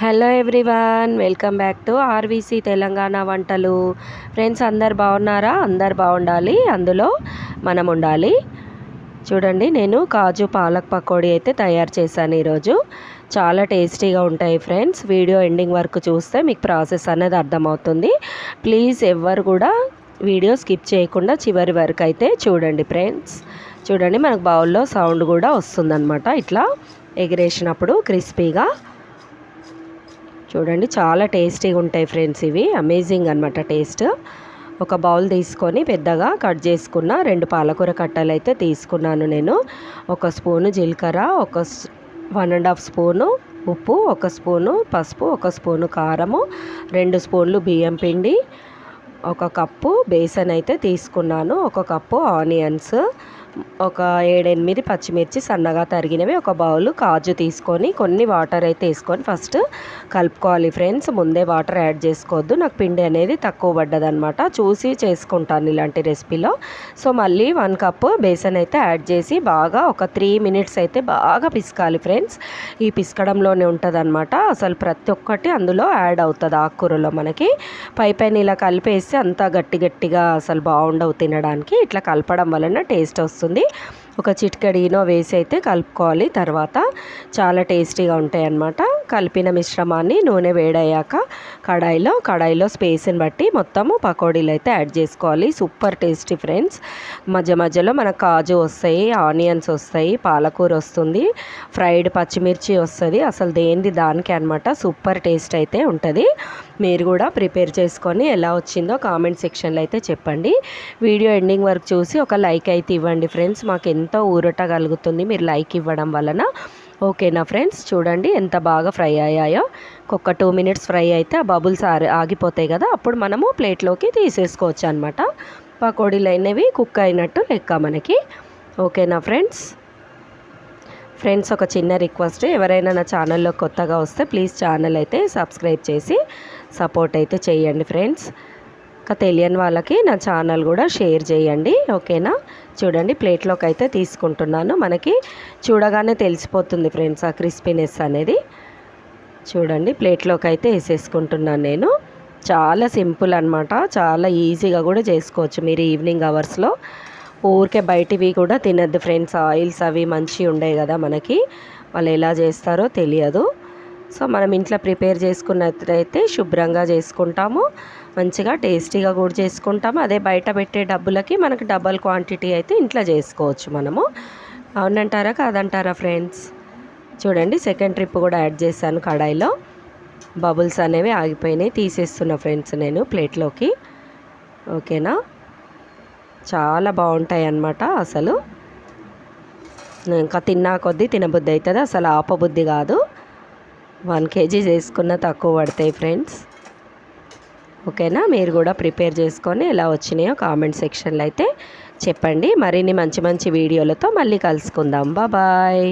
Hello everyone welcome back to RVC Telangana వంటలు. Friends అందరు బాగున్నారా? అందరు బాగుండాలి. అందులో మనం ఉండాలి. చూడండి నేను కాజు పాలక్ పకోడీ అయితే తయారు చేశాను ఈరోజు. చాలా టేస్టీగా ఉంటాయి ఫ్రెండ్స్. వీడియో ఎండింగ్ వరకు చూస్తే మీకు ప్రాసెస్ అనేది అర్థమవుతుంది. ప్లీజ్ ఎవ్వరు కూడా వీడియో స్కిప్ చేయకుండా చివరి వరకు అయితే చూడండి ఫ్రెండ్స్. చూడండి మనకు బౌల్లో సౌండ్ కూడా వస్తుందన్నమాట. ఇట్లా ఎగిరేసినప్పుడు క్రిస్పీగా చూడండి. చాలా టేస్టీగా ఉంటాయి ఫ్రెండ్స్ ఇవి. అమేజింగ్ అనమాట టేస్ట్ ఒక బౌల్ తీసుకొని పెద్దగా కట్ చేసుకున్న రెండు పాలకూర కట్టలు అయితే తీసుకున్నాను నేను. ఒక స్పూను జీలకర్ర ఒక వన్ అండ్ హాఫ్ స్పూను ఉప్పు ఒక స్పూను పసుపు ఒక స్పూను కారము రెండు స్పూన్లు బియ్యం పిండి ఒక కప్పు బేసన్ అయితే తీసుకున్నాను. ఒక కప్పు ఆనియన్స్ ఒక ఏడెనిమిది పచ్చిమిర్చి సన్నగా తరిగినవి ఒక బౌల్ కాజు తీసుకొని కొన్ని వాటర్ అయితే వేసుకొని ఫస్ట్ కలుపుకోవాలి ఫ్రెండ్స్. ముందే వాటర్ యాడ్ చేసుకోవద్దు. నాకు పిండి అనేది తక్కువ పడ్డదనమాట చూసి చేసుకుంటాను ఇలాంటి రెసిపీలో. సో మళ్ళీ వన్ కప్ బేసన్ అయితే యాడ్ చేసి బాగా ఒక త్రీ మినిట్స్ అయితే బాగా పిసకాలి ఫ్రెండ్స్. ఈ పిసకడంలోనే ఉంటుందన్నమాట. అసలు ప్రతి ఒక్కటి అందులో యాడ్ అవుతుంది ఆకుకూరలో మనకి. పై పైన ఇలా కలిపేస్తే అంతా గట్టి గట్టిగా అసలు బాగుండవు తినడానికి. ఇట్లా కలపడం వలన టేస్ట్ వస్తుంది. వస్తుంది. ఒక చిటికెడు వేసి అయితే కలుపుకోవాలి. తర్వాత చాలా టేస్టీగా ఉంటాయి అన్నమాట కలిపిన మిశ్రమాన్ని నూనె వేడయ్యాక కడాయిలో కడాయిలో స్పేస్ని బట్టి మొత్తము పకోడీలు అయితే యాడ్ చేసుకోవాలి. Super tasty friends. మధ్య మధ్యలో మనకు కాజు వస్తాయి ఆనియన్స్ వస్తాయి పాలకూర వస్తుంది ఫ్రైడ్ పచ్చిమిర్చి వస్తుంది. అసలు దేనిది దానికి అనమాట సూపర్ టేస్ట్ అయితే ఉంటుంది. మీరు కూడా ప్రిపేర్ చేసుకొని ఎలా వచ్చిందో కామెంట్ సెక్షన్లో అయితే చెప్పండి. వీడియో ఎండింగ్ వరకు చూసి ఒక లైక్ అయితే ఇవ్వండి ఫ్రెండ్స్. మాకు ఎంతో ఊరట కలుగుతుంది మీరు లైక్ ఇవ్వడం వలన. ఓకేనా ఫ్రెండ్స్? చూడండి ఎంత బాగా ఫ్రై అయ్యాయో. ఒక టూ మినిట్స్ ఫ్రై అయితే ఆ బబుల్స్ ఆగిపోతాయి కదా. అప్పుడు మనము ప్లేట్లోకి తీసేసుకోవచ్చు అనమాట పకోడీలు అయినవి కుక్ అయినట్టు లెక్క మనకి. ఓకేనా ఫ్రెండ్స్? ఫ్రెండ్స్ ఒక చిన్న రిక్వెస్ట్. ఎవరైనా నా ఛానల్లో కొత్తగా వస్తే ప్లీజ్ ఛానల్ అయితే సబ్స్క్రైబ్ చేసి సపోర్ట్ అయితే చేయండి ఫ్రెండ్స్. ఇంకా తెలియని వాళ్ళకి నా ఛానల్ కూడా షేర్ చేయండి ఓకేనా? చూడండి ప్లేట్లోకి అయితే తీసుకుంటున్నాను. మనకి చూడగానే తెలిసిపోతుంది ఫ్రెండ్స్ ఆ క్రిస్పీనెస్ అనేది. చూడండి ప్లేట్లోకి అయితే వేసేసుకుంటున్నాను నేను. చాలా సింపుల్ అనమాట చాలా ఈజీగా కూడా చేసుకోవచ్చు మీరు ఈవినింగ్ అవర్స్లో. ఊరికే బయటివి కూడా తినద్దు ఫ్రెండ్స్. ఆయిల్స్ అవి మంచిగా ఉండే కదా మనకి. వాళ్ళు ఎలా చేస్తారో తెలియదు. సో మనం ఇంట్లో ప్రిపేర్ చేసుకున్నట్లయితే శుభ్రంగా చేసుకుంటాము. మంచిగా టేస్టీగా కూడా చేసుకుంటాము. అదే బయట పెట్టే డబ్బులకి మనకు డబల్ క్వాంటిటీ అయితే ఇంట్లో చేసుకోవచ్చు మనము. అవునంటారా కాదంటారా ఫ్రెండ్స్? చూడండి సెకండ్ ట్రిప్ కూడా యాడ్ చేశాను కడాయిలో. బబుల్స్ అనేవి ఆగిపోయినాయి. తీసేస్తున్నా ఫ్రెండ్స్ నేను ప్లేట్లోకి. ఓకేనా? చాలా బాగుంటాయి అన్నమాట అసలు. ఇంకా తిన్నా కొద్దీ తినబుద్ధి అవుతుంది. అసలు ఆపబుద్ధి కాదు. వన్ కేజీ చేసుకున్న తక్కువ పడతాయి ఫ్రెండ్స్ ఓకేనా? మీరు కూడా ప్రిపేర్ చేసుకొని ఎలా వచ్చినాయో కామెంట్ సెక్షన్లో అయితే చెప్పండి. మరిన్ని మంచి మంచి వీడియోలతో మళ్ళీ కలుసుకుందాం. బాయ్